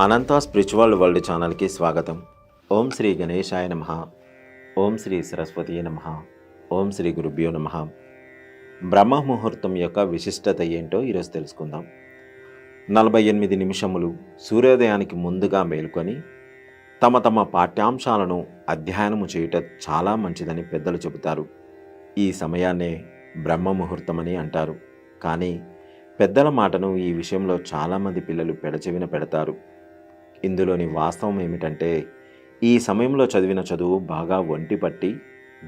అనంత spiritual world ఛానల్కి స్వాగతం. ఓం శ్రీ గణేశాయ నమ. ఓం శ్రీ సరస్వతి నమ. ఓం శ్రీ గురుభ్యో నమ. బ్రహ్మ ముహూర్తం యొక్క విశిష్టత ఏంటో ఈరోజు తెలుసుకుందాం. నలభై ఎనిమిది నిమిషములు సూర్యోదయానికి ముందుగా మేల్కొని తమ తమ పాఠ్యాంశాలను అధ్యయనము చేయుట చాలా మంచిదని పెద్దలు చెబుతారు. ఈ సమయాన్నే బ్రహ్మ ముహూర్తమని అంటారు. కానీ పెద్దల మాటను ఈ విషయంలో చాలామంది పిల్లలు పెడచెవిన పెడతారు. ఇందులోని వాస్తవం ఏమిటంటే ఈ సమయంలో చదివిన చదువు బాగా ఒంటి పట్టి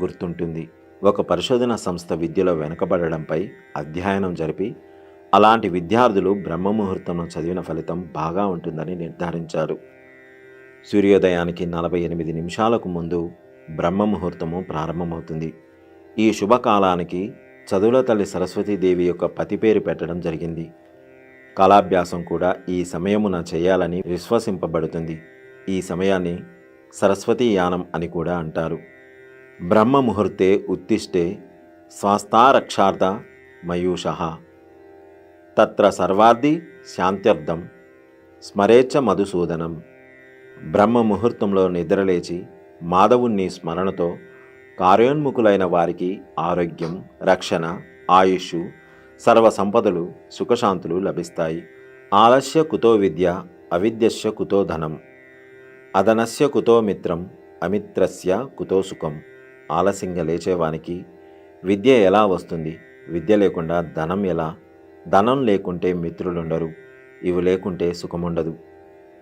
గుర్తుంటుంది. ఒక పరిశోధన సంస్థ విద్యలో వెనుకబడడంపై అధ్యయనం జరిపి అలాంటి విద్యార్థులు బ్రహ్మముహూర్తంలో చదివిన ఫలితం బాగా ఉంటుందని నిర్ధారించారు. సూర్యోదయానికి నలభై ఎనిమిది నిమిషాలకు ముందు బ్రహ్మ ముహూర్తము ప్రారంభమవుతుంది. ఈ శుభకాలానికి చదువుల తల్లి సరస్వతీదేవి యొక్క పతి పేరు పెట్టడం జరిగింది. కళాభ్యాసం కూడా ఈ సమయమున చేయాలని విశ్వసింపబడుతుంది. ఈ సమయాన్ని సరస్వతీ యానం అని కూడా అంటారు. బ్రహ్మ ముహూర్తే ఉత్తిష్టే స్వాస్థారక్షార్థ మయూష. తత్ర సర్వార్థి శాంత్యర్థం స్మరేచ్ఛ మధుసూదనం. బ్రహ్మ ముహూర్తంలో నిద్రలేచి మాధవుణ్ణి స్మరణతో కార్యోన్ముఖులైన వారికి ఆరోగ్యం రక్షణ ఆయుష్ సర్వ సంపదలు సుఖశాంతులు లభిస్తాయి. ఆలస్య కుతో విద్య అవిద్యస్య కుతో ధనం. అదనస్య కుతో మిత్రం అమిత్రస్య కుతో సుఖం. ఆలస్యంగా లేచేవానికి విద్య ఎలా వస్తుంది? విద్య లేకుండా ధనం ఎలా? ధనం లేకుంటే మిత్రులుండరు. ఇవి లేకుంటే సుఖముండదు.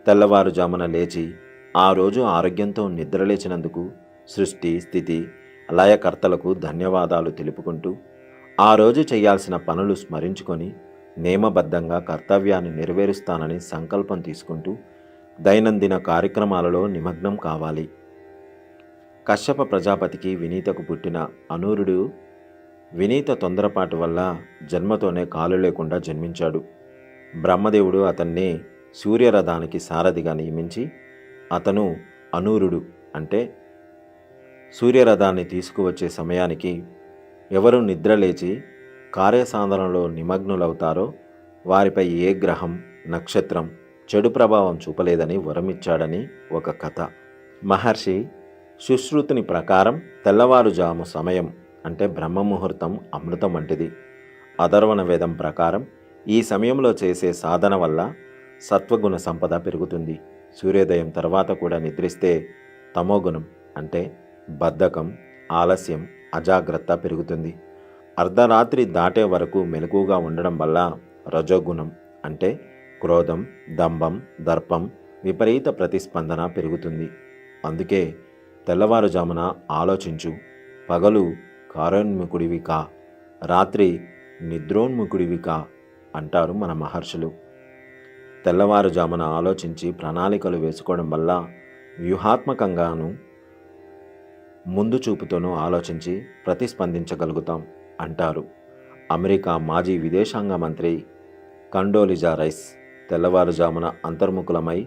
తెల్లవారుజామున లేచి ఆ రోజు ఆరోగ్యంతో నిద్రలేచినందుకు సృష్టి స్థితి లయకర్తలకు ధన్యవాదాలు తెలుపుకుంటూ ఆ రోజు చేయాల్సిన పనులు స్మరించుకొని నియమబద్ధంగా కర్తవ్యాన్ని నెరవేరుస్తానని సంకల్పం తీసుకుంటూ దైనందిన కార్యక్రమాలలో నిమగ్నం కావాలి. కశ్యప ప్రజాపతికి వినీతకు పుట్టిన అనూరుడు వినీత తొందరపాటు వల్ల జన్మతోనే కాలు లేకుండా జన్మించాడు. బ్రహ్మదేవుడు అతన్ని సూర్యరథానికి సారథిగా నియమించి అతను అనూరుడు అంటే సూర్యరథాన్ని తీసుకువచ్చే సమయానికి ఎవరు నిద్రలేచి కార్యసాధనలో నిమగ్నులవుతారో వారిపై ఏ గ్రహం నక్షత్రం చెడు ప్రభావం చూపలేదని వరమిచ్చాడని ఒక కథ. మహర్షి సుశ్రుతిని ప్రకారం తెల్లవారుజాము సమయం అంటే బ్రహ్మ ముహూర్తం అమృతం వంటిది. అధర్వణ వేదం ప్రకారం ఈ సమయంలో చేసే సాధన వల్ల సత్వగుణ సంపద పెరుగుతుంది. సూర్యోదయం తర్వాత కూడా నిద్రిస్తే తమోగుణం అంటే బద్ధకం ఆలస్యం అజాగ్రత్త పెరుగుతుంది. అర్ధరాత్రి దాటే వరకు మెలకుగా ఉండడం వల్ల రజోగుణం అంటే క్రోధం దంభం దర్పం విపరీత ప్రతిస్పందన పెరుగుతుంది. అందుకే తెల్లవారుజామున ఆలోచించు. పగలు కారోన్ముఖుడివి కా రాత్రి నిద్రోన్ముఖుడివి కా అంటారు మన మహర్షులు. తెల్లవారుజామున ఆలోచించి ప్రణాళికలు వేసుకోవడం వల్ల వ్యూహాత్మకంగాను ముందు చూపుతోనూ ఆలోచించి ప్రతిస్పందించగలుగుతాం అంటారు. అమెరికా మాజీ విదేశాంగ మంత్రి కండోలిజా రైస్ తెల్లవారుజామున అంతర్ముఖులమై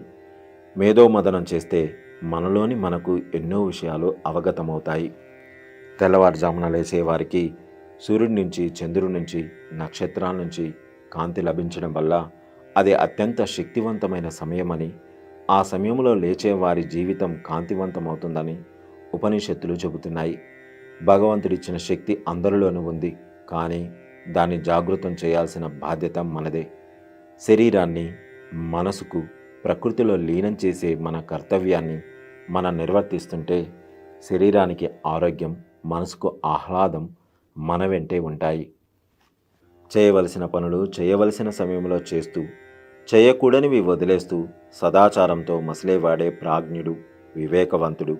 మేధోమదనం చేస్తే మనలోని మనకు ఎన్నో విషయాలు అవగతమవుతాయి. తెల్లవారుజామున లేచే వారికి సూర్యుడి నుంచి చంద్రుడి నుంచి నక్షత్రాల నుంచి కాంతి లభించడం వల్ల అది అత్యంత శక్తివంతమైన సమయమని ఆ సమయంలో లేచే వారి జీవితం కాంతివంతమవుతుందని ఉపనిషత్తులు చెబుతున్నాయి. భగవంతుడిచ్చిన శక్తి అందరిలోనూ ఉంది. కానీ దాన్ని జాగృతం చేయాల్సిన బాధ్యత మనదే. శరీరాన్ని మనసుకు ప్రకృతిలో లీనం చేసే మన కర్తవ్యాన్ని మనం నిర్వర్తిస్తుంటే శరీరానికి ఆరోగ్యం మనసుకు ఆహ్లాదం మన వెంటే ఉంటాయి. చేయవలసిన పనులు చేయవలసిన సమయంలో చేస్తూ చేయకూడనివి వదిలేస్తూ సదాచారంతో మసిలేవాడే ప్రాజ్ఞుడు వివేకవంతుడు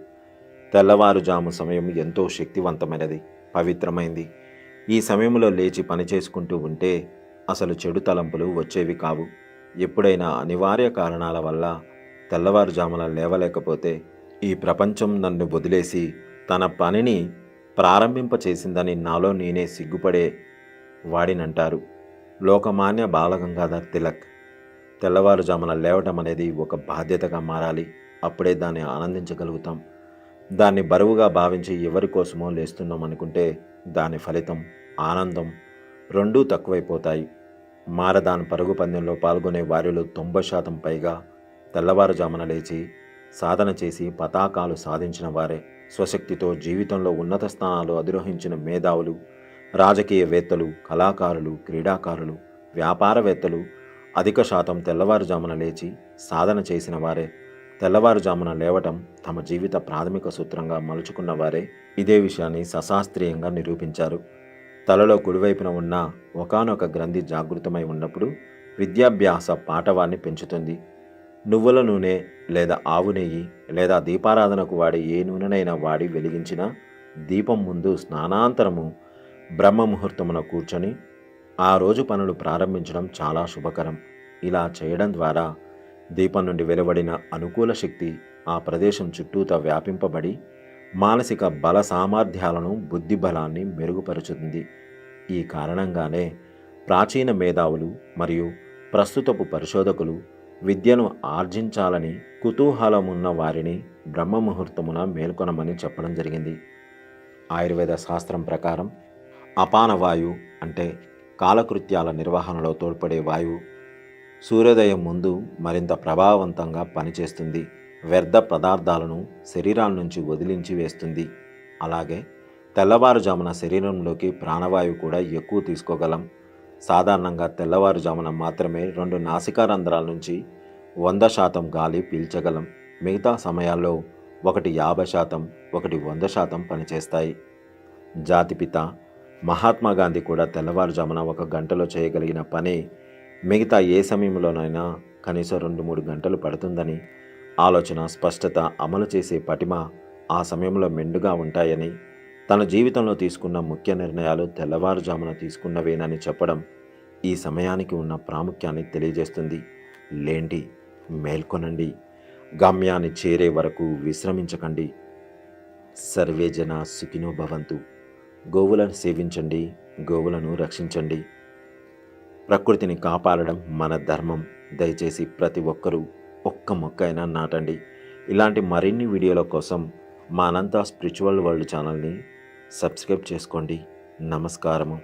తెల్లవారుజాము సమయం ఎంతో శక్తివంతమైనది పవిత్రమైంది. ఈ సమయంలో లేచి పని చేసుకుంటూ ఉంటే అసలు చెడు తలంపులు వచ్చేవి కావు. ఎప్పుడైనా అనివార్య కారణాల వల్ల తెల్లవారుజామున లేవలేకపోతే ఈ ప్రపంచం నన్ను వదిలేసి తన పనిని ప్రారంభింపచేసిందని నాలో నేనే సిగ్గుపడే వాడినంటారు. లోకమాన్య బాలగంగాధర్ తిలక్. తెల్లవారుజామున లేవటం అనేది ఒక బాధ్యతగా మారాలి. అప్పుడే దాన్ని ఆనందించగలుగుతాం. దాన్ని బరువుగా భావించి ఎవరి కోసమో లేస్తున్నాం అనుకుంటే దాని ఫలితం ఆనందం రెండూ తక్కువైపోతాయి. మారదాన్ పరుగు పందెంలో పాల్గొనే వారిలో తొంభై శాతం పైగా తెల్లవారుజామున లేచి సాధన చేసి పతాకాలు సాధించిన వారే. స్వశక్తితో జీవితంలో ఉన్నత స్థానాలు అధిరోహించిన మేధావులు రాజకీయవేత్తలు కళాకారులు క్రీడాకారులు వ్యాపారవేత్తలు అధిక శాతం తెల్లవారుజామున లేచి సాధన చేసిన వారే. తెల్లవారుజామున లేవటం తమ జీవిత ప్రాథమిక సూత్రంగా మలుచుకున్న వారే ఇదే విషయాన్ని సశాస్త్రీయంగా నిరూపించారు. తలలో కుడివైపున ఉన్న ఒకానొక గ్రంథి జాగృతమై ఉన్నప్పుడు విద్యాభ్యాస పాఠవాన్ని పెంచుతుంది. నువ్వుల నూనె లేదా ఆవు నెయ్యి లేదా దీపారాధనకు వాడి ఏ నూనెనైనా వాడి వెలిగించిన దీపం ముందు స్నానాంతరము బ్రహ్మ ముహూర్తమున కూర్చొని ఆ రోజు పనులు ప్రారంభించడం చాలా శుభకరం. ఇలా చేయడం ద్వారా దీపం నుండి వెలువడిన అనుకూల శక్తి ఆ ప్రదేశం చుట్టూతా వ్యాపింపబడి మానసిక బల సామర్థ్యాలను బుద్ధి బలాన్ని మెరుగుపరుచుతుంది. ఈ కారణంగానే ప్రాచీన మేధావులు మరియు ప్రస్తుతపు పరిశోధకులు విద్యను ఆర్జించాలని కుతూహలమున్న వారిని బ్రహ్మ ముహూర్తమున మేల్కొనమని చెప్పడం జరిగింది. ఆయుర్వేద శాస్త్రం ప్రకారం అపాన వాయు అంటే కాలకృత్యాల నిర్వహణలో తోడ్పడే వాయువు సూర్యోదయం ముందు మరింత ప్రభావవంతంగా పనిచేస్తుంది. వ్యర్థ పదార్థాలను శరీరాల నుంచి వదిలించి వేస్తుంది. అలాగే తెల్లవారుజామున శరీరంలోకి ప్రాణవాయువు కూడా ఎక్కువ తీసుకోగలం. సాధారణంగా తెల్లవారుజామున మాత్రమే రెండు నాసికా రంధ్రాల నుంచి వంద శాతం గాలి పీల్చగలం. మిగతా సమయాల్లో ఒకటి యాభై శాతం ఒకటి వంద శాతం పనిచేస్తాయి. జాతిపిత మహాత్మా గాంధీ కూడా తెల్లవారుజామున ఒక గంటలో చేయగలిగిన పని మిగతా ఏ సమయంలోనైనా కనీసం రెండు మూడు గంటలు పడుతుందని ఆలోచన స్పష్టత అమలు చేసే పటిమ ఆ సమయంలో మెండుగా ఉంటాయని తన జీవితంలో తీసుకున్న ముఖ్య నిర్ణయాలు తెల్లవారుజామున తీసుకున్నవేనని చెప్పడం ఈ సమయానికి ఉన్న ప్రాముఖ్యాన్ని తెలియజేస్తుంది. లేండి మేల్కొనండి. గమ్యాన్ని చేరే వరకు విశ్రమించకండి. సర్వేజన సుఖినో భవంతు. గోవులను సేవించండి. గోవులను రక్షించండి. ప్రకృతిని కాపాడడం మన ధర్మం. దయచేసి ప్రతి ఒక్కరూ ఒక్క మొక్క అయినా నాటండి. ఇలాంటి మరిన్ని వీడియోల కోసం మా అనంత స్పిరిచువల్ వరల్డ్ ఛానల్ని సబ్స్క్రైబ్ చేసుకోండి. నమస్కారము.